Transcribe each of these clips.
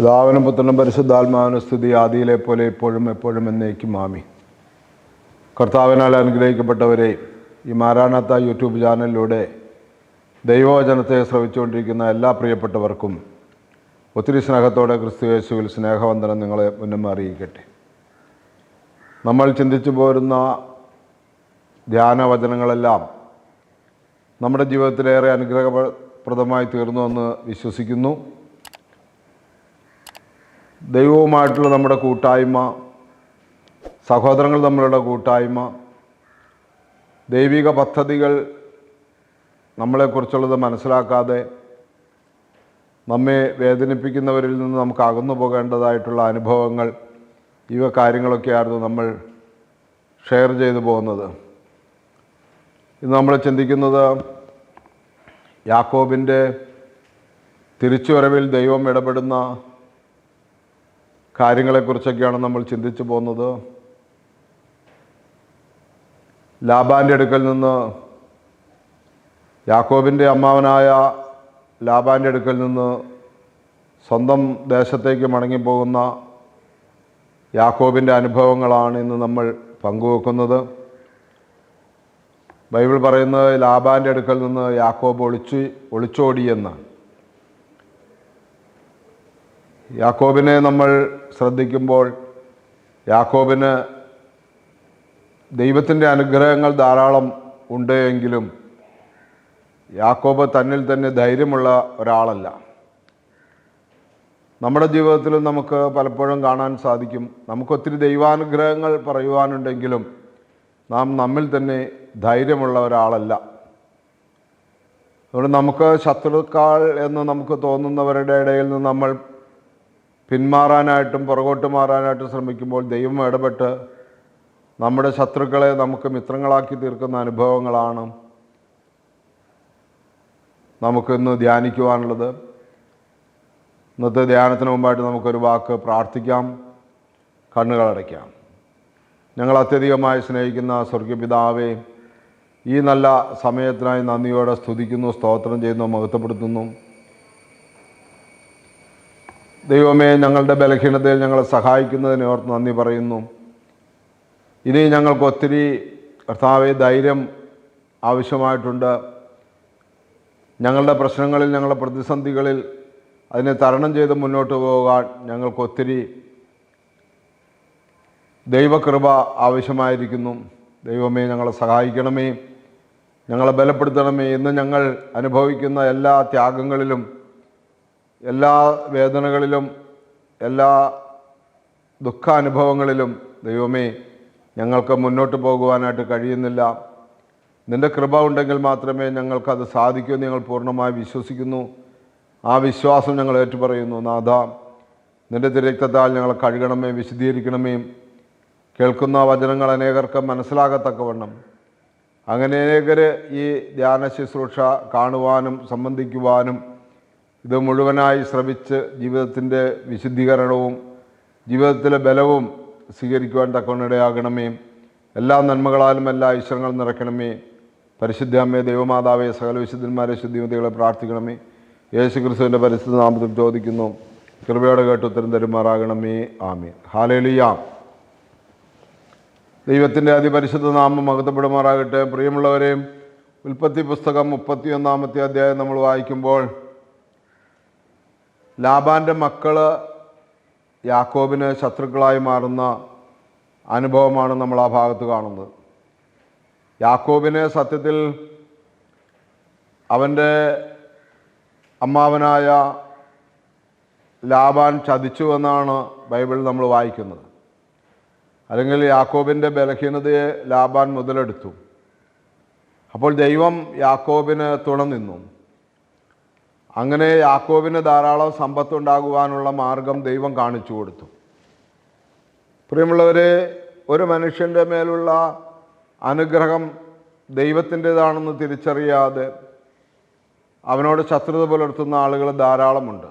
പിതാവിനും പുത്രനും പരിശുദ്ധാത്മാവിനും സ്തുതി ആദിയിലെ പോലെ ഇപ്പോഴും എപ്പോഴും എന്നേക്കും മാമി കർത്താവിനാൽ അനുഗ്രഹിക്കപ്പെട്ടവരെ ഈ മാരാണാത്ത യൂട്യൂബ് ചാനലിലൂടെ ദൈവവചനത്തെ ശ്രവിച്ചുകൊണ്ടിരിക്കുന്ന എല്ലാ പ്രിയപ്പെട്ടവർക്കും ഒത്തിരി സ്നേഹത്തോടെ ക്രിസ്തു യേശുവിൽ സ്നേഹവന്ദനം നിങ്ങളെ മുന്നമ്മ അറിയിക്കട്ടെ നമ്മൾ ചിന്തിച്ചു പോരുന്ന ധ്യാനവചനങ്ങളെല്ലാം നമ്മുടെ ജീവിതത്തിലേറെ അനുഗ്രഹപ്രദമായി തീർന്നുവെന്ന് വിശ്വസിക്കുന്നു. ദൈവവുമായിട്ടുള്ള നമ്മുടെ കൂട്ടായ്മ സഹോദരങ്ങൾ തമ്മിലുള്ള കൂട്ടായ്മ ദൈവിക പദ്ധതികൾ നമ്മളെക്കുറിച്ചുള്ളത് മനസ്സിലാക്കാതെ നമ്മെ വേദനിപ്പിക്കുന്നവരിൽ നിന്ന് നമുക്ക് അകന്നു പോകേണ്ടതായിട്ടുള്ള അനുഭവങ്ങൾ ഇവ കാര്യങ്ങളൊക്കെയായിരുന്നു നമ്മൾ ഷെയർ ചെയ്തു പോകുന്നത്. ഇന്ന് നമ്മൾ ചിന്തിക്കുന്നത് യാക്കോബിന്റെ തിരിച്ചുവരവിൽ ദൈവം ഇടപെടുന്ന കാര്യങ്ങളെക്കുറിച്ചൊക്കെയാണ് നമ്മൾ ചിന്തിച്ചു പോകുന്നത്. ലാബാന്റെ അടുക്കൽ നിന്ന് യാക്കോബിന്റെ അമ്മാവനായ ലാബാന്റെ അടുക്കൽ നിന്ന് സ്വന്തം ദേശത്തേക്ക് മടങ്ങിപ്പോകുന്ന യാക്കോബിന്റെ അനുഭവങ്ങളാണ് ഇന്ന് നമ്മൾ പങ്കുവെക്കുന്നത്. ബൈബിൾ പറയുന്നത് ലാബാന്റെ അടുക്കൽ നിന്ന് യാക്കോബ് ഒളിച്ചു ഒളിച്ചോടിയെന്ന് യാക്കോബിനെ നമ്മൾ ശ്രദ്ധിക്കുമ്പോൾ യാക്കോബിന് ദൈവത്തിന്റെ അനുഗ്രഹങ്ങൾ ധാരാളം ഉണ്ട് എങ്കിലും യാക്കോബ് തന്നിൽ തന്നെ ധൈര്യമുള്ള ഒരാളല്ല. നമ്മുടെ ജീവിതത്തിലും നമുക്ക് പലപ്പോഴും കാണാൻ സാധിക്കും. നമുക്കൊത്തിരി ദൈവാനുഗ്രഹങ്ങൾ പറയുവാനുണ്ടെങ്കിലും നാം നമ്മിൽ തന്നെ ധൈര്യമുള്ള ഒരാളല്ല. അതുകൊണ്ട് നമുക്ക് ശത്രുക്കൾ എന്ന് നമുക്ക് തോന്നുന്നവരുടെ ഇടയിൽ നിന്ന് നമ്മൾ പിന്മാറാനായിട്ടും പുറകോട്ട് മാറാനായിട്ടും ശ്രമിക്കുമ്പോൾ ദൈവം ഇടപെട്ട് നമ്മുടെ ശത്രുക്കളെ നമുക്ക് മിത്രങ്ങളാക്കി തീർക്കുന്ന അനുഭവങ്ങളാണ് നമുക്കിന്ന് ധ്യാനിക്കുവാനുള്ളത്. ഇന്നത്തെ ധ്യാനത്തിന് മുമ്പായിട്ട് നമുക്കൊരു വാക്ക് പ്രാർത്ഥിക്കാം കണ്ണുകളടയ്ക്കാം ഞങ്ങൾ അത്യധികമായി സ്നേഹിക്കുന്ന സ്വർഗപിതാവെ ഈ നല്ല സമയത്തിനായി നന്ദിയോടെ സ്തുതിക്കുന്നു സ്തോത്രം ചെയ്യുന്നു മഹത്വപ്പെടുത്തുന്നു. ദൈവമേ ഞങ്ങളുടെ ബലഹീനതയിൽ ഞങ്ങളെ സഹായിക്കുന്നതിനെ ഓർത്ത് നന്ദി പറയുന്നു. ഇനി ഞങ്ങൾക്ക് ഒത്തിരി കർത്താവെ ധൈര്യം ആവശ്യമായിട്ടുണ്ട്. ഞങ്ങളുടെ പ്രശ്നങ്ങളിൽ ഞങ്ങളുടെ പ്രതിസന്ധികളിൽ അതിനെ തരണം ചെയ്ത് മുന്നോട്ട് പോകാൻ ഞങ്ങൾക്കൊത്തിരി ദൈവകൃപ ആവശ്യമായിരിക്കുന്നു. ദൈവമേ ഞങ്ങളെ സഹായിക്കണമേ ഞങ്ങളെ ബലപ്പെടുത്തണമേ. ഇന്ന് ഞങ്ങൾ അനുഭവിക്കുന്ന എല്ലാ ത്യാഗങ്ങളിലും എല്ലാ വേദനകളിലും എല്ലാ ദുഃഖാനുഭവങ്ങളിലും ദൈവമേ ഞങ്ങൾക്ക് മുന്നോട്ട് പോകുവാനായിട്ട് കഴിയുന്നില്ല. നിന്റെ കൃപ ഉണ്ടെങ്കിൽ മാത്രമേ ഞങ്ങൾക്കത് സാധിക്കൂ എന്ന് ഞങ്ങൾ പൂർണമായി വിശ്വസിക്കുന്നു. ആ വിശ്വാസം ഞങ്ങൾ ഏറ്റുപറയുന്നു. നാഥ നിന്റെ തിരക്തത്താൽ ഞങ്ങൾ കഴുകണമേ വിശദീകരിക്കണമേ കേൾക്കുന്ന വചനങ്ങൾ അനേകർക്ക് മനസ്സിലാകത്തക്കവണ്ണം. അങ്ങനെ അനേകർ ഈ ധ്യാന ശുശ്രൂഷ കാണുവാനും സംബന്ധിക്കുവാനും ഇത് മുഴുവനായി ശ്രമിച്ച് ജീവിതത്തിന്റെ വിശുദ്ധീകരണവും ജീവിതത്തിലെ ബലവും സ്വീകരിക്കുവാൻ തക്കവണ്ണിടയാകണമേ എല്ലാ നന്മകളാലും എല്ലാ ഈശ്വരങ്ങളും നിറയ്ക്കണമേ. പരിശുദ്ധ അമ്മയെ ദൈവമാതാവേ സകല വിശുദ്ധന്മാരെ ശുദ്ധിമതികളെ പ്രാർത്ഥിക്കണമേ. യേശു ക്രിസ്തുവിന്റെ പരിശുദ്ധ നാമത്തിൽ ചോദിക്കുന്നു. കൃപയോടെ കേട്ട് ഉത്തരം തരുമാറാകണമേ. ആമേ ഹാലേലിയാം. ദൈവത്തിന്റെ അതിപരിശുദ്ധ നാമം മഹത്വപ്പെടുമാറാകട്ടെ. പ്രിയമുള്ളവരെയും ഉൽപ്പത്തി പുസ്തകം മുപ്പത്തിയൊന്നാമത്തെ അധ്യായം നമ്മൾ വായിക്കുമ്പോൾ ലാബാന്റെ മക്കൾ യാക്കോബിന് ശത്രുക്കളായി മാറുന്ന അനുഭവമാണ് നമ്മൾ ആ ഭാഗത്ത് കാണുന്നത്. യാക്കോബിനെ സത്യത്തിൽ അവന്റെ അമ്മാവനായ ലാബാൻ ചതിച്ചു എന്നാണ് ബൈബിളിൽ നമ്മൾ വായിക്കുന്നത്. അല്ലെങ്കിൽ യാക്കോബിന്റെ ബലഹീനതയെ ലാബാൻ മുതലെടുത്തു. അപ്പോൾ ദൈവം യാക്കോബിന് തുണ നിന്നു. അങ്ങനെ യാക്കോബിന് ധാരാളം സമ്പത്തുണ്ടാകുവാനുള്ള മാർഗം ദൈവം കാണിച്ചു കൊടുത്തു. പ്രിയമുള്ളവരെ ഒരു മനുഷ്യന്റെ മേലുള്ള അനുഗ്രഹം ദൈവത്തിന്റെതാണെന്ന് തിരിച്ചറിയാതെ അവനോട് ശത്രുത പുലർത്തുന്ന ആളുകൾ ധാരാളമുണ്ട്.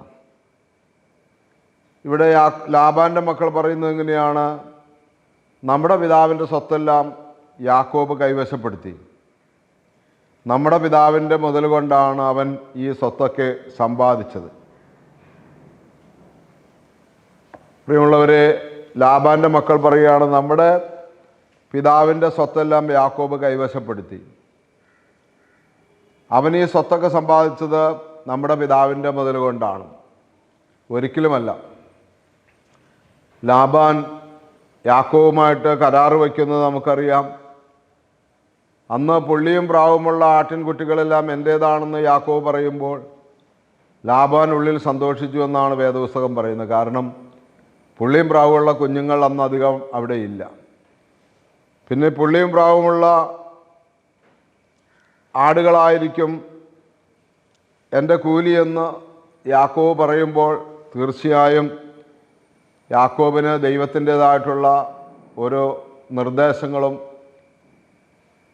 ഇവിടെ ലാബാന്റെ മക്കൾ പറയുന്നത് എങ്ങനെയാണ്? നമ്മുടെ പിതാവിന്റെ സ്വത്തെല്ലാം യാക്കോബ് കൈവശപ്പെടുത്തി. നമ്മുടെ പിതാവിന്റെ മുതൽ കൊണ്ടാണ് അവൻ ഈ സ്വത്തൊക്കെ സമ്പാദിച്ചത്. പ്രിയമുള്ളവരെ ലാബാന്റെ മക്കൾ പറയുകയാണ് നമ്മുടെ പിതാവിന്റെ സ്വത്തെല്ലാം യാക്കോബ് കൈവശപ്പെടുത്തി. അവൻ ഈ സ്വത്തൊക്കെ സമ്പാദിച്ചത് നമ്മുടെ പിതാവിന്റെ മുതൽ കൊണ്ടാണ്. ഒരിക്കലുമല്ല. ലാബാൻ യാക്കോവുമായിട്ട് കരാറ് വയ്ക്കുന്നത് നമുക്കറിയാം. അന്ന് പുള്ളിയും പ്രാവുമുള്ള ആട്ടിൻകുട്ടികളെല്ലാം എന്റേതാണെന്ന് യാക്കോവ് പറയുമ്പോൾ ലാബാൻ ഉള്ളിൽ സന്തോഷിച്ചു എന്നാണ് വേദപുസ്തകം പറയുന്നത്. കാരണം പുള്ളിയും പ്രാവുമുള്ള കുഞ്ഞുങ്ങൾ അന്ന് അധികം അവിടെ ഇല്ല പിന്നെ പുള്ളിയും പ്രാവുമുള്ള ആടുകളായിരിക്കും എന്റെ കൂലിയെന്ന് യാക്കോവ് പറയുമ്പോൾ തീർച്ചയായും യാക്കോബിന് ദൈവത്തിന്റേതായിട്ടുള്ള ഓരോ നിർദ്ദേശങ്ങളും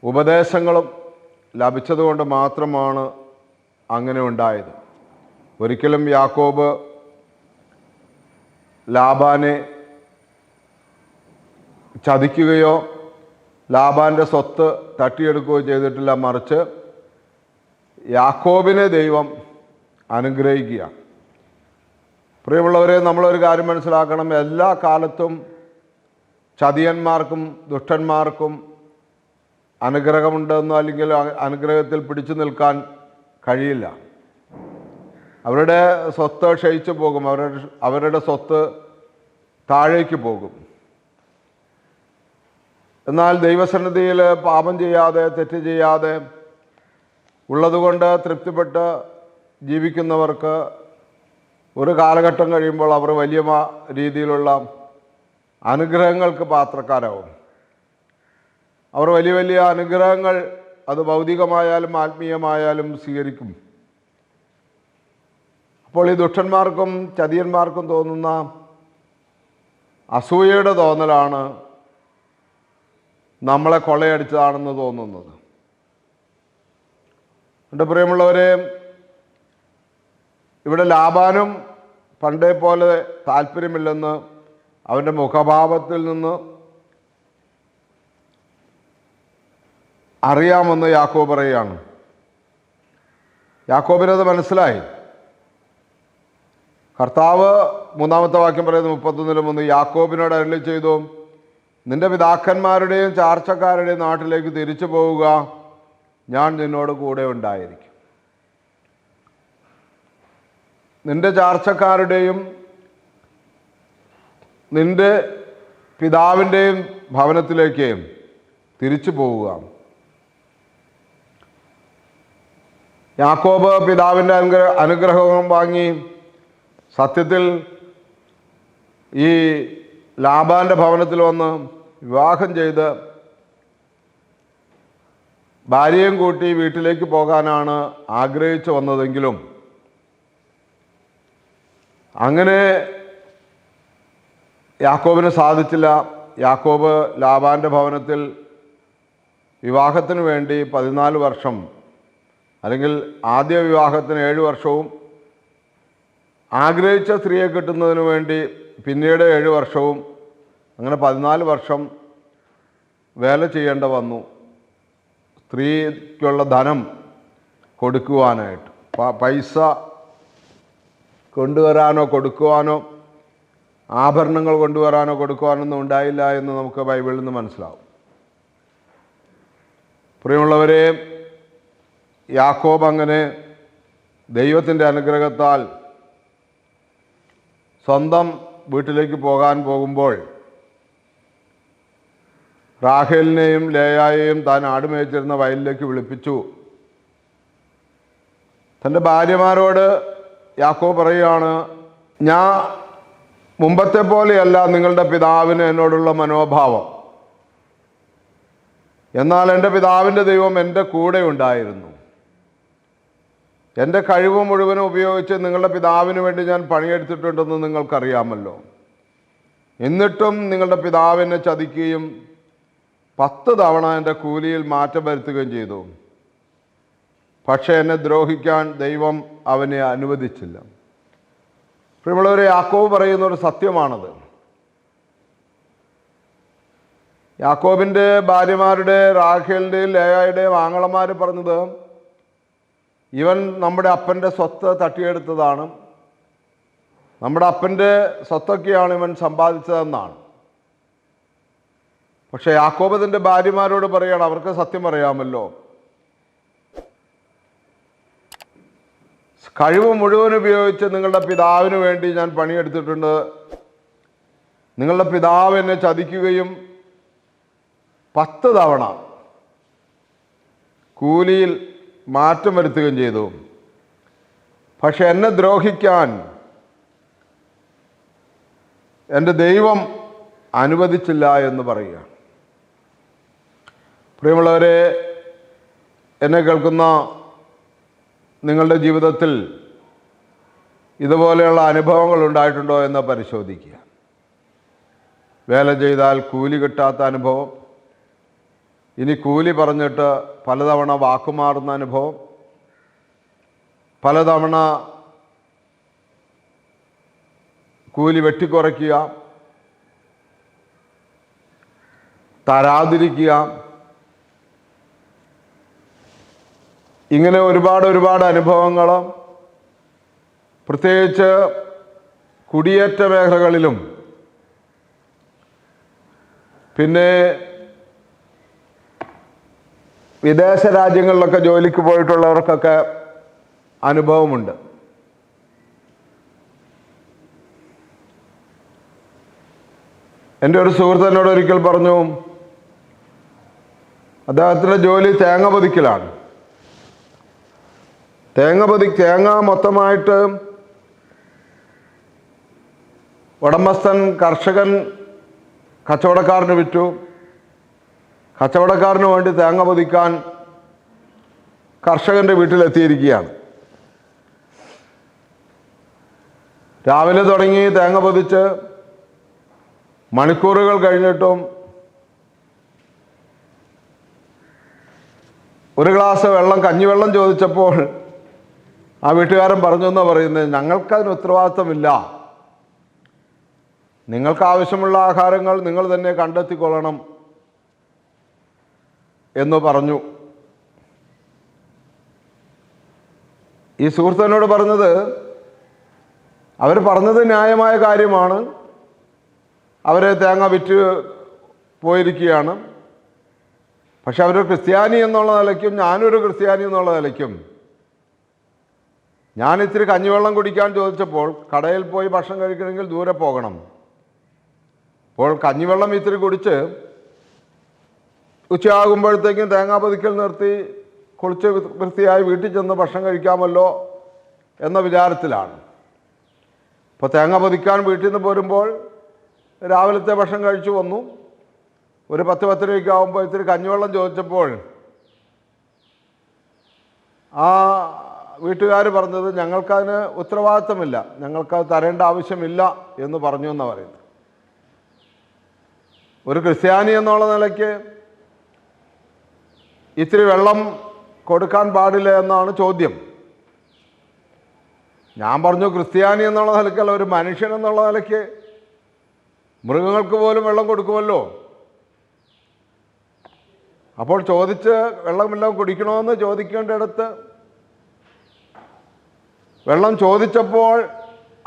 ഉപദേശങ്ങളും ലഭിച്ചതുകൊണ്ട് മാത്രമാണ് അങ്ങനെ ഉണ്ടായത്. ഒരിക്കലും യാക്കോബ് ലാബാനെ ചതിക്കുകയോ ലാബാന്റെ സ്വത്ത് തട്ടിയെടുക്കുകയോ ചെയ്തിട്ടില്ല മറിച്ച് യാക്കോബിനെ ദൈവം അനുഗ്രഹിക്കുക. പ്രിയമുള്ളവരെ നമ്മളൊരു കാര്യം മനസ്സിലാക്കണം. എല്ലാ കാലത്തും ചതിയന്മാർക്കും ദുഷ്ടന്മാർക്കും അനുഗ്രഹമുണ്ടെന്നോ അല്ലെങ്കിൽ അനുഗ്രഹത്തിൽ പിടിച്ചു നിൽക്കാൻ കഴിയില്ല. അവരുടെ സ്വത്ത് ക്ഷയിച്ചു പോകും. അവരുടെ അവരുടെ സ്വത്ത് താഴേക്ക് പോകും. എന്നാൽ ദൈവസന്നിധിയിൽ പാപം ചെയ്യാതെ തെറ്റ് ചെയ്യാതെ ഉള്ളതുകൊണ്ട് തൃപ്തിപ്പെട്ട് ജീവിക്കുന്നവർക്ക് ഒരു കാലഘട്ടം കഴിയുമ്പോൾ അവർ വലിയ രീതിയിലുള്ള അനുഗ്രഹങ്ങൾക്ക് പാത്രക്കാരാവും. അവർ വലിയ വലിയ അനുഗ്രഹങ്ങൾ അത് ഭൗതികമായാലും ആത്മീയമായാലും സ്വീകരിക്കും. അപ്പോൾ ഈ ദുഷ്ടന്മാർക്കും ചതിയന്മാർക്കും തോന്നുന്ന അസൂയയുടെ തോന്നലാണ് നമ്മളെ കൊള്ളയടിച്ചതാണെന്ന് തോന്നുന്നത്. എന്റെ പ്രിയമുള്ളവരെ ഇവിടെ ലാഭാനും പണ്ടേ പോലെ താല്പര്യമില്ലെന്ന് അവന്റെ മുഖഭാവത്തിൽ നിന്ന് അറിയാമെന്ന് യാക്കോബ് പറയുകയാണ്. യാക്കോബിനത് മനസ്സിലായി. കർത്താവ് മൂന്നാമത്തെ വാക്യം പറയുന്നത് മുപ്പത്തൊന്നിലും മൂന്ന് യാക്കോബിനോട് അരളി ചെയ്തു നിന്റെ പിതാക്കന്മാരുടെയും ചാർച്ചക്കാരുടെയും നാട്ടിലേക്ക് തിരിച്ചു പോവുക. ഞാൻ നിന്നോട് കൂടെ ഉണ്ടായിരിക്കും. നിന്റെ ചാർച്ചക്കാരുടെയും നിന്റെ പിതാവിന്റെയും ഭവനത്തിലേക്ക് തിരിച്ചു പോവുക. യാക്കോബ് പിതാവിന്റെ അനുഗ്രഹ അനുഗ്രഹവും വാങ്ങി സത്യത്തിൽ ഈ ലാബാന്റെ ഭവനത്തിൽ വന്ന് വിവാഹം ചെയ്ത് ഭാര്യയും കൂട്ടി വീട്ടിലേക്ക് പോകാനാണ് ആഗ്രഹിച്ചു വന്നതെങ്കിലും അങ്ങനെ യാക്കോബിന് സാധിച്ചില്ല. യാക്കോബ് ലാബാന്റെ ഭവനത്തിൽ വിവാഹത്തിന് വേണ്ടി പതിനാല് വർഷം അല്ലെങ്കിൽ ആദ്യ വിവാഹത്തിന് ഏഴ് വർഷവും ആഗ്രഹിച്ച സ്ത്രീയെ കിട്ടുന്നതിന് വേണ്ടി പിന്നീട് ഏഴ് വർഷവും അങ്ങനെ പതിനാല് വർഷം വേല ചെയ്യേണ്ട വന്നു. സ്ത്രീക്കുള്ള ധനം കൊടുക്കുവാനായിട്ട്. പൈസ കൊണ്ടുവരാനോ കൊടുക്കുവാനോ ആഭരണങ്ങൾ കൊണ്ടുവരാനോ കൊടുക്കുവാനൊന്നും ഉണ്ടായില്ല എന്ന് നമുക്ക് ബൈബിളിൽ നിന്ന് മനസ്സിലാവും. പ്രിയമുള്ളവരെ യാക്കോബ് അങ്ങനെ ദൈവത്തിന്റെ അനുഗ്രഹത്താൽ സ്വന്തം വീട്ടിലേക്ക് പോകാൻ പോകുമ്പോൾ റാഹേലിനെയും ലേയായെയും താൻ ആടുമേച്ചിരുന്ന വയലിലേക്ക് വിളിപ്പിച്ചു. തന്റെ ഭാര്യമാരോട് യാക്കോ പറയുകയാണ് ഞാൻ മുമ്പത്തെ പോലെയല്ല നിങ്ങളുടെ പിതാവിന് എന്നോടുള്ള മനോഭാവം. എന്നാൽ എന്റെ പിതാവിന്റെ ദൈവം എന്റെ കൂടെ ഉണ്ടായിരുന്നു. എന്റെ കഴിവ് മുഴുവനും ഉപയോഗിച്ച് നിങ്ങളുടെ പിതാവിന് വേണ്ടി ഞാൻ പണിയെടുത്തിട്ടുണ്ടെന്ന് നിങ്ങൾക്കറിയാമല്ലോ. എന്നിട്ടും നിങ്ങളുടെ പിതാവിനെ ചതിക്കുകയും പത്ത് തവണ എന്റെ കൂലിയിൽ മാറ്റം വരുത്തുകയും ചെയ്തു. പക്ഷേ എന്നെ ദ്രോഹിക്കാൻ ദൈവം അവനെ അനുവദിച്ചില്ല. പ്രിയമുള്ളവരെ യാക്കോബ് പറയുന്ന ഒരു സത്യമാണത്. യാക്കോബിന്റെ ഭാര്യമാരുടെ റാഖേലിന്റെയും ലേയായുടെയും ആങ്ങളമാർ പറഞ്ഞത് ഇവൻ നമ്മുടെ അപ്പന്റെ സ്വത്ത് തട്ടിയെടുത്തതാണ്. നമ്മുടെ അപ്പന്റെ സ്വത്തൊക്കെയാണ് ഇവൻ സമ്പാദിച്ചതെന്നാണ്. പക്ഷേ യാക്കോബത്തിന്റെ ഭാര്യമാരോട് പറയണം അവർക്ക് സത്യം അറിയാമല്ലോ. കഴിവ് മുഴുവൻ ഉപയോഗിച്ച് നിങ്ങളുടെ പിതാവിന് വേണ്ടി ഞാൻ പണിയെടുത്തിട്ടുണ്ട്. നിങ്ങളുടെ പിതാവ് എന്നെ ചതിക്കുകയും പത്ത് തവണ കൂലിയിൽ മാറ്റം വരുത്തുകയും ചെയ്തു. പക്ഷെ എന്നെ ദ്രോഹിക്കാൻ എന്റെ ദൈവം അനുവദിച്ചില്ല എന്ന് പറയുക. പ്രിയമുള്ളവരെ എന്നെ കേൾക്കുന്ന നിങ്ങളുടെ ജീവിതത്തിൽ ഇതുപോലെയുള്ള അനുഭവങ്ങൾ ഉണ്ടായിട്ടുണ്ടോ എന്ന് പരിശോധിക്കുക. വേല ചെയ്താൽ കൂലി കിട്ടാത്ത അനുഭവം. ഇനി കൂലി പറഞ്ഞിട്ട് പലതവണ വാക്കുമാറുന്ന അനുഭവം പലതവണ കൂലി വെട്ടിക്കുറയ്ക്കുക തരാതിരിക്കുക. ഇങ്ങനെ ഒരുപാട് ഒരുപാട് അനുഭവങ്ങൾ പ്രത്യേകിച്ച് കുടിയേറ്റ മേഖലകളിലും പിന്നെ വിദേശ രാജ്യങ്ങളിലൊക്കെ ജോലിക്ക് പോയിട്ടുള്ളവർക്കൊക്കെ അനുഭവമുണ്ട്. എന്റെ ഒരു സുഹൃത്തിനോട് ഒരിക്കൽ പറഞ്ഞു അദ്ദേഹത്തിന്റെ ജോലി തേങ്ങ പൊതിക്കലാണ്. തേങ്ങ പൊതി തേങ്ങ മൊത്തമായിട്ട് ഉടമസ്ഥൻ കർഷകൻ കച്ചവടക്കാരന് വിറ്റു. കച്ചവടക്കാരന് വേണ്ടി തേങ്ങ പൊതിക്കാൻ കർഷകന്റെ വീട്ടിലെത്തിയിരിക്കുകയാണ്. രാവിലെ തുടങ്ങി തേങ്ങ പൊതിച്ച് മണിക്കൂറുകൾ കഴിഞ്ഞിട്ടും ഒരു ഗ്ലാസ് വെള്ളം കഞ്ഞിവെള്ളം ചോദിച്ചപ്പോൾ ആ വീട്ടുകാരൻ പറഞ്ഞു എന്നാ പറയുന്നത് ഞങ്ങൾക്കതിന് ഉത്തരവാദിത്തമില്ല. നിങ്ങൾക്ക് ആവശ്യമുള്ള ആഹാരങ്ങൾ നിങ്ങൾ തന്നെ കണ്ടെത്തിക്കൊള്ളണം. എന്ന് പറഞ്ഞു. ഈ സുഹൃത്തനോട് പറഞ്ഞത് അവർ പറഞ്ഞത് ന്യായമായ കാര്യമാണ്. അവരെ തേങ്ങ വിറ്റ് പോയിരിക്കുകയാണ്. പക്ഷെ അവർ ക്രിസ്ത്യാനി എന്നുള്ള നിലയ്ക്കും ഞാനൊരു ക്രിസ്ത്യാനി എന്നുള്ള നിലയ്ക്കും ഞാൻ ഇത്തിരി കഞ്ഞിവെള്ളം കുടിക്കാൻ ചോദിച്ചപ്പോൾ കടയിൽ പോയി ഭക്ഷണം കഴിക്കണമെങ്കിൽ ദൂരെ പോകണം. അപ്പോൾ കഞ്ഞിവെള്ളം ഇത്തിരി കുടിച്ച് ഉച്ചയാകുമ്പോഴത്തേക്കും തേങ്ങാ പതിക്കൽ നിർത്തി കുളിച്ച് വൃത്തിയായി വീട്ടിൽ ചെന്ന് ഭക്ഷണം കഴിക്കാമല്ലോ എന്ന വിചാരത്തിലാണ്. ഇപ്പോൾ തേങ്ങ പതിക്കാൻ വീട്ടിൽ നിന്ന് പോരുമ്പോൾ രാവിലത്തെ ഭക്ഷണം കഴിച്ചു വന്നു. ഒരു പത്ത് പത്തരയൊക്കെ ആകുമ്പോൾ ഇത്തിരി കഞ്ഞിവെള്ളം ചോദിച്ചപ്പോൾ ആ വീട്ടുകാർ പറഞ്ഞത് ഞങ്ങൾക്കതിന് ഉത്തരവാദിത്തമില്ല ഞങ്ങൾക്കത് തരേണ്ട ആവശ്യമില്ല എന്ന് പറഞ്ഞു എന്നാണ് പറയുന്നത്. ഒരു ക്രിസ്ത്യാനി എന്നുള്ള നിലയ്ക്ക് ഇത്തിരി വെള്ളം കൊടുക്കാൻ പാടില്ല എന്നാണ് ചോദ്യം. ഞാൻ പറഞ്ഞു ക്രിസ്ത്യാനി എന്നുള്ള നിലയ്ക്കല്ല ഒരു മനുഷ്യൻ എന്നുള്ള നിലയ്ക്ക് മൃഗങ്ങൾക്ക് പോലും വെള്ളം കൊടുക്കുമല്ലോ. അപ്പോൾ ചോദിച്ച് വെള്ളം വല്ലതും കുടിക്കണമെന്ന് ചോദിക്കേണ്ടിടത്ത് വെള്ളം ചോദിച്ചപ്പോൾ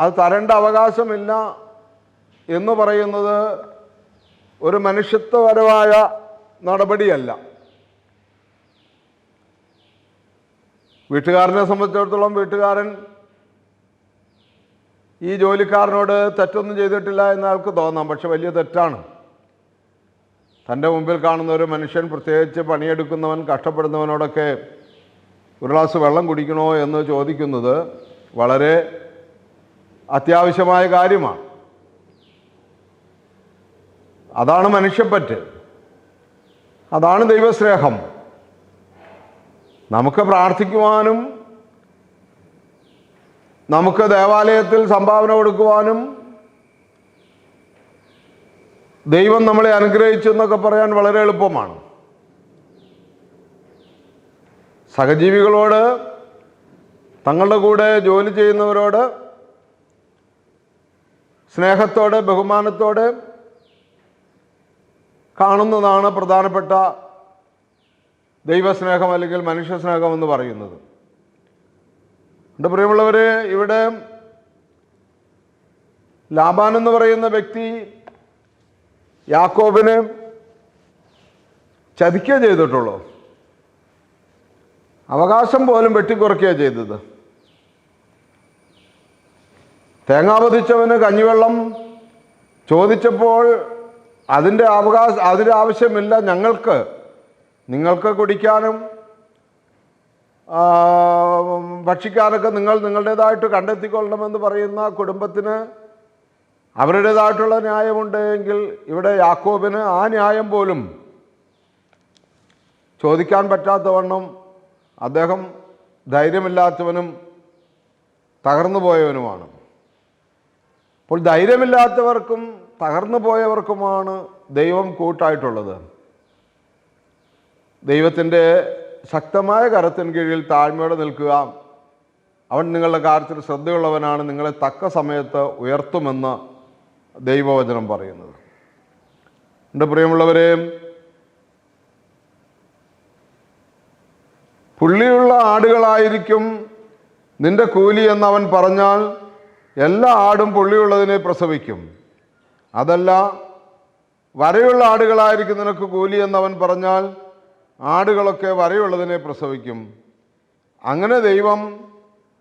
അത് തരേണ്ട അവകാശമില്ല എന്ന് പറയുന്നത് ഒരു മനുഷ്യത്വപരമായ നടപടിയല്ല. വീട്ടുകാരനെ സംബന്ധിച്ചിടത്തോളം വീട്ടുകാരൻ ഈ ജോലിക്കാരനോട് തെറ്റൊന്നും ചെയ്തിട്ടില്ല എന്ന് അയാൾക്ക് തോന്നാം പക്ഷെ വലിയ തെറ്റാണ്. തന്റെ മുമ്പിൽ കാണുന്ന ഒരു മനുഷ്യൻ പ്രത്യേകിച്ച് പണിയെടുക്കുന്നവൻ കഷ്ടപ്പെടുന്നവനോടൊക്കെ ഒരു ഗ്ലാസ് വെള്ളം കുടിക്കണോ എന്ന് ചോദിക്കുന്നത് വളരെ അത്യാവശ്യമായ കാര്യമാണ്. അതാണ് മനുഷ്യപ്പറ്റ്. അതാണ് ദൈവസ്നേഹം. നമുക്ക് പ്രാർത്ഥിക്കുവാനും നമുക്ക് ദേവാലയത്തിൽ സംഭാവന കൊടുക്കുവാനും ദൈവം നമ്മളെ അനുഗ്രഹിച്ചു എന്നൊക്കെ പറയാൻ വളരെ എളുപ്പമാണ്. സഹജീവികളോട് തങ്ങളുടെ കൂടെ ജോലി ചെയ്യുന്നവരോട് സ്നേഹത്തോടെ ബഹുമാനത്തോടെ കാണുന്നതാണ് പ്രധാനപ്പെട്ട ദൈവസ്നേഹം അല്ലെങ്കിൽ മനുഷ്യസ്നേഹം എന്ന് പറയുന്നത്. എന്റെ പ്രിയമുള്ളവർ ഇവിടെ ലാബാൻ എന്ന് പറയുന്ന വ്യക്തി യാക്കോബിനെ ചതിക്കുക ചെയ്തിട്ടുള്ളൂ. അവകാശം പോലും വെട്ടിക്കുറയ്ക്കുക ചെയ്തത്. തേങ്ങ പതിച്ചവന് കഞ്ഞിവെള്ളം ചോദിച്ചപ്പോൾ അതിന്റെ അവകാശ അതിന്റെ ആവശ്യമില്ല ഞങ്ങൾക്ക്. നിങ്ങൾക്ക് കുടിക്കാനും ഭക്ഷിക്കാനൊക്കെ നിങ്ങൾ നിങ്ങളുടേതായിട്ട് കണ്ടെത്തിക്കൊള്ളണമെന്ന് പറയുന്ന കുടുംബത്തിന് അവരുടേതായിട്ടുള്ള ന്യായമുണ്ട് എങ്കിൽ ഇവിടെ യാക്കോബിന് ആ ന്യായം പോലും ചോദിക്കാൻ പറ്റാത്തവണ്ണം അദ്ദേഹം ധൈര്യമില്ലാത്തവനും തകർന്നു പോയവനുമാണ് അപ്പോൾ ധൈര്യമില്ലാത്തവർക്കും തകർന്നു പോയവർക്കുമാണ് ദൈവം കൂട്ടായിട്ടുള്ളത്. ദൈവത്തിന്റെ ശക്തമായ കരത്തിന് കീഴിൽ താഴ്മയോടെ നിൽക്കുക. അവൻ നിങ്ങളുടെ കാര്യത്തിൽ ശ്രദ്ധയുള്ളവനാണ്. നിങ്ങളെ തക്ക സമയത്ത് ഉയർത്തുമെന്ന് ദൈവവചനം പറയുന്നത്. എന്റെ പ്രിയമുള്ളവരെ പുള്ളിയുള്ള ആടുകളായിരിക്കും നിന്റെ കൂലി അവൻ പറഞ്ഞാൽ എല്ലാ ആടും പുള്ളിയുള്ളതിനെ പ്രസവിക്കും. അതല്ല വരയുള്ള ആടുകളായിരിക്കും നിനക്ക് കൂലി അവൻ പറഞ്ഞാൽ ആടുകളൊക്കെ വരയുള്ളതിനെ പ്രസവിക്കും. അങ്ങനെ ദൈവം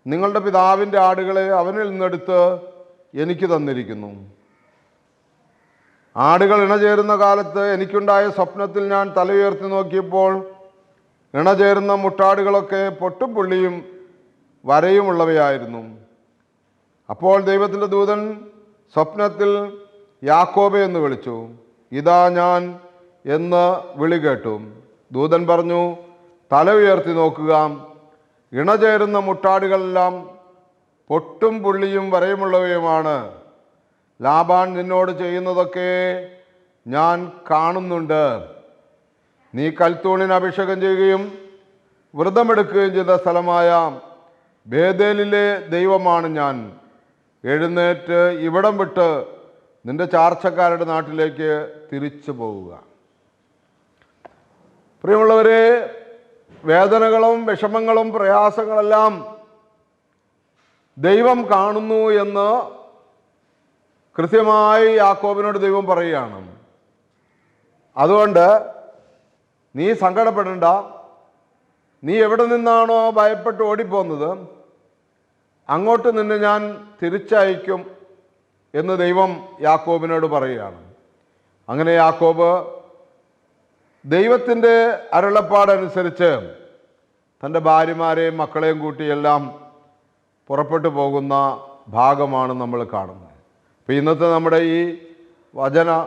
നിങ്ങളുടെ പിതാവിന്റെ ആടുകളെ അവനിൽ നിന്നെടുത്ത് എനിക്ക് തന്നിരിക്കുന്നു. ആടുകൾ ഇണചേരുന്ന കാലത്ത് എനിക്കുണ്ടായ സ്വപ്നത്തിൽ ഞാൻ തലയുയർത്തി നോക്കിയപ്പോൾ ഇണചേരുന്ന മുട്ടാടുകളൊക്കെ പൊട്ടും പുള്ളിയും വരയുമുള്ളവയായിരുന്നു. അപ്പോൾ ദൈവത്തിന്റെ ദൂതൻ സ്വപ്നത്തിൽ യാക്കോബെ എന്ന് വിളിച്ചു. ഇതാ ഞാൻ എന്ന് വിളി കേട്ടു. ദൂതൻ പറഞ്ഞു തല ഉയർത്തി നോക്കുക. ഇണചേരുന്ന മുട്ടാടുകളെല്ലാം പൊട്ടും പുള്ളിയും വരയുമുള്ളവയുമാണ്. ലാബാൻ നിന്നോട് ചെയ്യുന്നതൊക്കെ ഞാൻ കാണുന്നുണ്ട്. നീ കൽത്തൂണിന് അഭിഷേകം ചെയ്യുകയും വ്രതമെടുക്കുകയും ചെയ്ത സ്ഥലമായ ബേദേലിലെ ദൈവമാണ് ഞാൻ. എഴുന്നേറ്റ് ഇവിടം വിട്ട് നിന്റെ ചാർച്ചക്കാരുടെ നാട്ടിലേക്ക് തിരിച്ചു പോവുക പ്രിയമുള്ളവരെ വേദനകളും വിഷമങ്ങളും പ്രയാസങ്ങളെല്ലാം ദൈവം കാണുന്നു എന്ന് കൃത്യമായി യാക്കോബിനോട് ദൈവം പറയുകയാണ്. അതുകൊണ്ട് നീ സങ്കടപ്പെടണ്ട. നീ എവിടെ നിന്നാണോ ഭയപ്പെട്ട് ഓടിപ്പോന്നത് അങ്ങോട്ട് നിന്ന് ഞാൻ തിരിച്ചയക്കും എന്ന് ദൈവം യാക്കോബിനോട് പറയുകയാണ്. അങ്ങനെ യാക്കോബ് ദൈവത്തിന്റെ അരുളപ്പാടനുസരിച്ച് തന്റെ ഭാര്യമാരെയും മക്കളെയും കൂട്ടിയെല്ലാം പുറപ്പെട്ടു പോകുന്ന ഭാഗമാണ് നമ്മൾ കാണുന്നത്. അപ്പോൾ ഇന്നത്തെ നമ്മുടെ ഈ വചന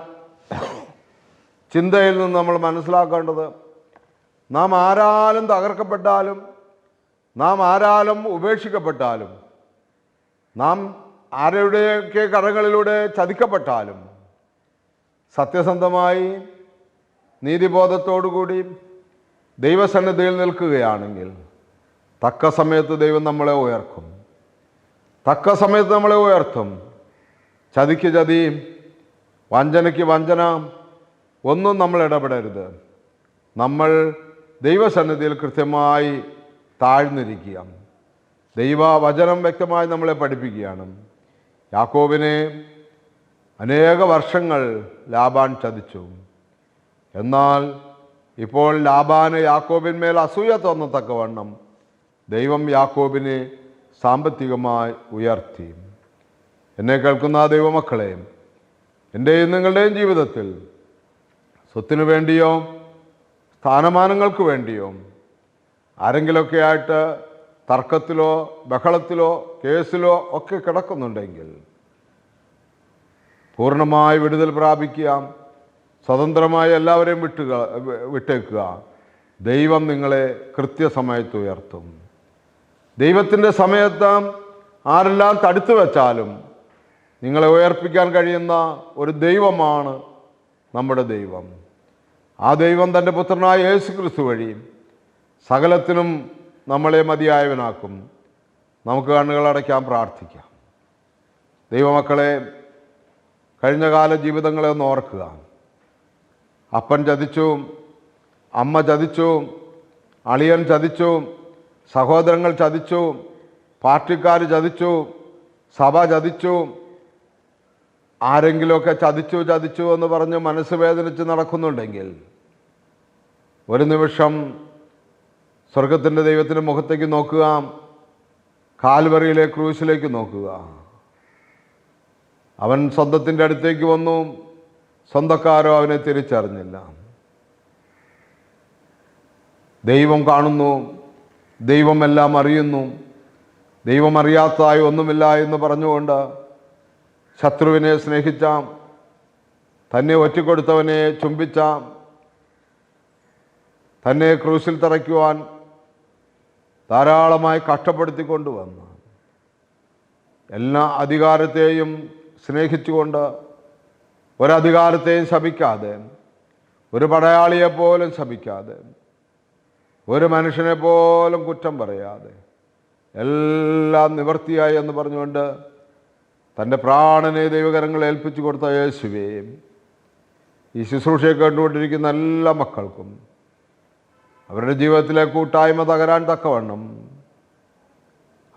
ചിന്തയിൽ നിന്ന് നമ്മൾ മനസ്സിലാക്കേണ്ടത് നാം ആരാലും തകർക്കപ്പെട്ടാലും നാം ആരാലും ഉപേക്ഷിക്കപ്പെട്ടാലും നാം ആരുടെയൊക്കെ കരങ്ങളിലൂടെ ചതിക്കപ്പെട്ടാലും സത്യസന്ധമായി നീതിബോധത്തോടുകൂടി ദൈവസന്നിധിയിൽ നിൽക്കുകയാണെങ്കിൽ തക്ക സമയത്ത് ദൈവം നമ്മളെ ഉയർക്കും. തക്ക സമയത്ത് നമ്മളെ ഉയർത്തും. ചതിക്ക് ചതി വഞ്ചനയ്ക്ക് വഞ്ചന ഒന്നും നമ്മൾ ഇടപെടരുത്. നമ്മൾ ദൈവസന്നിധിയിൽ കൃത്യമായി താഴ്ന്നിരിക്കുക. ദൈവവചനം വ്യക്തമായി നമ്മളെ പഠിപ്പിക്കുകയാണ്. യാക്കോബിനെ അനേക വർഷങ്ങൾ ലാബാൻ ചതിച്ചു. എന്നാൽ ഇപ്പോൾ ലാബാന് യാക്കോബിന്മേൽ അസൂയ തോന്നത്തക്കവണ്ണം ദൈവം യാക്കോബിനെ സാമ്പത്തികമായി ഉയർത്തി. എന്നെ കേൾക്കുന്ന ദൈവമക്കളെ എന്റെയും നിങ്ങളുടെയും ജീവിതത്തിൽ സ്വത്തിനു വേണ്ടിയോ സ്ഥാനമാനങ്ങൾക്ക് വേണ്ടിയോ ആരെങ്കിലൊക്കെ ആയിട്ട് തർക്കത്തിലോ ബഹളത്തിലോ കേസിലോ ഒക്കെ കിടക്കുന്നുണ്ടെങ്കിൽ പൂർണമായി വിടുതൽ പ്രാപിക്കുക സ്വതന്ത്രമായി എല്ലാവരെയും വിട്ടുക വിട്ടേക്കുക. ദൈവം നിങ്ങളെ കൃത്യസമയത്ത് ഉയർത്തും. ദൈവത്തിന്റെ സമയത്ത് ആരെല്ലാം തടുത്തു വെച്ചാലും നിങ്ങളെ ഉയർപ്പിക്കാൻ കഴിയുന്ന ഒരു ദൈവമാണ് നമ്മുടെ ദൈവം. ആ ദൈവം തന്റെ പുത്രനായ യേശു ക്രിസ്തു വഴി സകലത്തിനും നമ്മളെ മതിയായവനാക്കും. നമുക്ക് കണ്ണുകളടയ്ക്കാൻ പ്രാർത്ഥിക്കാം. ദൈവമക്കളെ കഴിഞ്ഞ കാല ജീവിതങ്ങളെ ഒന്ന് ഓർക്കുക. അപ്പൻ ചതിച്ചു അമ്മ ചതിച്ചു അളിയൻ ചതിച്ചു സഹോദരങ്ങൾ ചതിച്ചു പാർട്ടിക്കാർ ചതിച്ചു സഭ ചതിച്ചു ആരെങ്കിലുമൊക്കെ ചതിച്ചു ചതിച്ചു എന്ന് പറഞ്ഞ് മനസ്സ് വേദനിച്ച് നടക്കുന്നുണ്ടെങ്കിൽ ഒരു നിമിഷം സ്വർഗത്തിന്റെ ദൈവത്തിന്റെ മുഖത്തേക്ക് നോക്കുക കാൽവറിയിലെ ക്രൂശിലേക്ക് നോക്കുക. അവൻ സ്വന്തത്തിന്റെ അടുത്തേക്ക് വന്നു. സ്വന്തക്കാരോ അവനെ തിരിച്ചറിഞ്ഞില്ല. ദൈവം കാണുന്നു ദൈവമെല്ലാം അറിയുന്നു ദൈവം അറിയാത്തതായി ഒന്നുമില്ല എന്ന് പറഞ്ഞുകൊണ്ട് ശത്രുവിനെ സ്നേഹിച്ച തന്നെ ഒറ്റക്കൊടുത്തവനെ ചുംബിച്ച തന്നെ ക്രൂശിൽ തറയ്ക്കുവാൻ ധാരാളമായി കഷ്ടപ്പെടുത്തിക്കൊണ്ടുവന്ന. എല്ലാ അധികാരത്തെയും സ്നേഹിച്ചുകൊണ്ട് ഒരധികാരത്തെയും ശപിക്കാതെ ഒരു പടയാളിയെ പോലും ശപിക്കാതെ ഒരു മനുഷ്യനെ പോലും കുറ്റം പറയാതെ എല്ലാം നിവർത്തിയായി എന്ന് പറഞ്ഞുകൊണ്ട് തന്റെ പ്രാണനെ ദൈവകരങ്ങൾ ഏൽപ്പിച്ചു കൊടുത്ത യേശുവേ ഈ ശുശ്രൂഷയെ കണ്ടുകൊണ്ടിരിക്കുന്ന എല്ലാ മക്കൾക്കും അവരുടെ ജീവിതത്തിലെ കൂട്ടായ്മ തകരാൻ തക്കവണ്ണം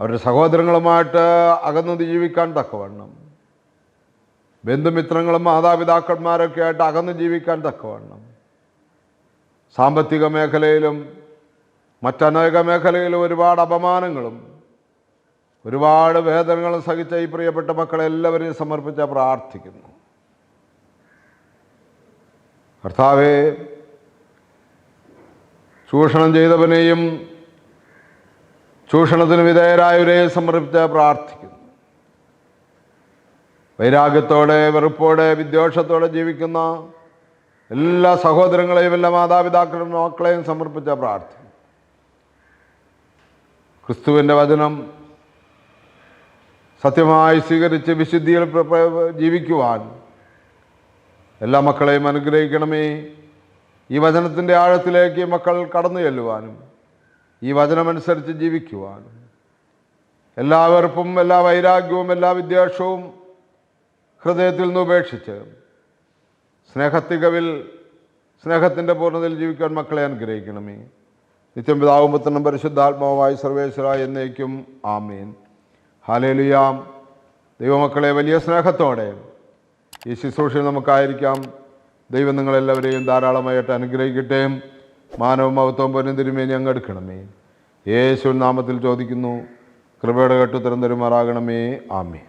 അവരുടെ സഹോദരങ്ങളുമായിട്ട് അകന്നു ജീവിക്കാൻ തക്കവണ്ണം ബന്ധുമിത്രങ്ങളും മാതാപിതാക്കന്മാരൊക്കെ ആയിട്ട് അകന്ന് ജീവിക്കാൻ തക്കവണ്ണം. സാമ്പത്തിക മേഖലയിലും മറ്റനേക മേഖലയിലും ഒരുപാട് അപമാനങ്ങളും ഒരുപാട് വേദനകളും സഹിച്ച ഈ പ്രിയപ്പെട്ട മക്കളെ എല്ലാവരെയും സമർപ്പിച്ച് പ്രാർത്ഥിക്കുന്നു. കർത്താവെ ചൂഷണം ചെയ്തവനെയും ചൂഷണത്തിന് വിധേയരായവരെയും സമർപ്പിച്ച് പ്രാർത്ഥിക്കുന്നു. വൈരാഗ്യത്തോടെ വെറുപ്പോടെ വിദ്വേഷത്തോടെ ജീവിക്കുന്ന എല്ലാ സഹോദരങ്ങളെയും എല്ലാ മാതാപിതാക്കളും മക്കളെയും സമർപ്പിച്ച പ്രാർത്ഥന. ക്രിസ്തുവിന്റെ വചനം സത്യമായി സ്വീകരിച്ച് വിശുദ്ധിയിൽ ജീവിക്കുവാൻ എല്ലാ മക്കളെയും അനുഗ്രഹിക്കണമേ. ഈ വചനത്തിന്റെ ആഴത്തിലേക്ക് മക്കൾ കടന്നു ചെല്ലുവാനും ഈ വചനമനുസരിച്ച് ജീവിക്കുവാനും. എല്ലാ വെറുപ്പും എല്ലാ വൈരാഗ്യവും എല്ലാ വിദ്വേഷവും ഹൃദയത്തിൽ നിന്ന് ഉപേക്ഷിച്ച് സ്നേഹത്തികവിൽ സ്നേഹത്തിന്റെ പൂർണതയിൽ ജീവിക്കാൻ മക്കളെ അനുഗ്രഹിക്കണമേ. നിത്യം പിതാവും പുത്രനും പരിശുദ്ധാത്മാവായി സർവേശ്വര എന്നേക്കും ആമീൻ. ഹാലേലുയാം ദൈവമക്കളെ വലിയ സ്നേഹത്തോടെ ഈ ശുശ്രൂഷയിൽ നമുക്കായിരിക്കാം. ദൈവം നിങ്ങളെല്ലാവരെയും ധാരാളമായിട്ട് അനുഗ്രഹിക്കട്ടെ. മാനവും മഹത്വം പൊന്നും ഞങ്ങൾ എടുക്കണമേ. യേശു നാമത്തിൽ ചോദിക്കുന്നു. കൃപയുടെ കെട്ടുത്തരം തരുമാറാകണമേ. ആമേ